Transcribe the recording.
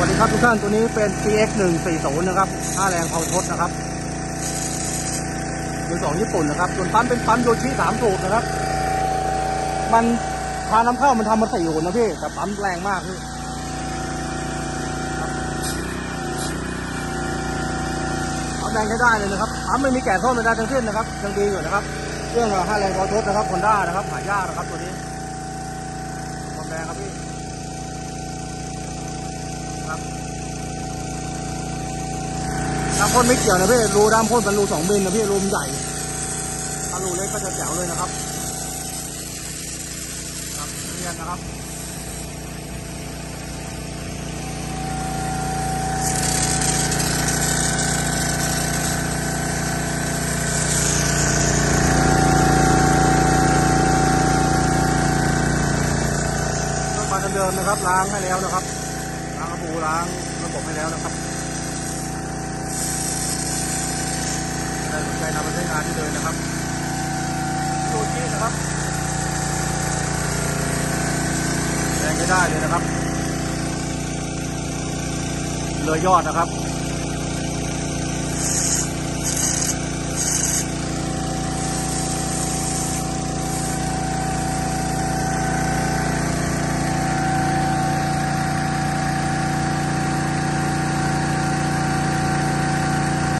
วัสดีครับทุกท่านตัวนี้เป็น CX 140นะครับห้าแรงเผาทดนะครับมือสองญี่ปุ่นนะครับ ส่วนปั๊มเป็นปั๊มโยชิสามสูบนะครับ มันพาน้ำเข้ามันทำมาสี่หุ่นนะพี่ แต่ปั๊มแรงมากพี่ปั๊มแรงใช้ได้เลยนะครับ ปั๊มไม่มีแก่ท่อไม่ได้ทั้งสิ้นนะครับยังดีอยู่นะครับ เครื่องห้าแรงเผาทดนะครับฮอนด้านะครับ หายากนะครับตัวนี้ความแรงครับพี่ น้ำพ่นไม่เกี่ยวนะพี่รูน้ำพ่นเป็นรูสองมิลนะพี่รูมใหญ่ถ้ารูเล็กก็จะแจ๋วเลยนะครับ ครับเรียนนะครับเครื่องมาเดิมนะครับล้างให้แล้วนะครับ ล้างระปูล้างระบบให้แล้วนะครับได้สนใจนำไปใช้งานที่เลยนะครับดูชี้นะครับแรงไม่ได้เลยนะครับ เลยยอดนะครับ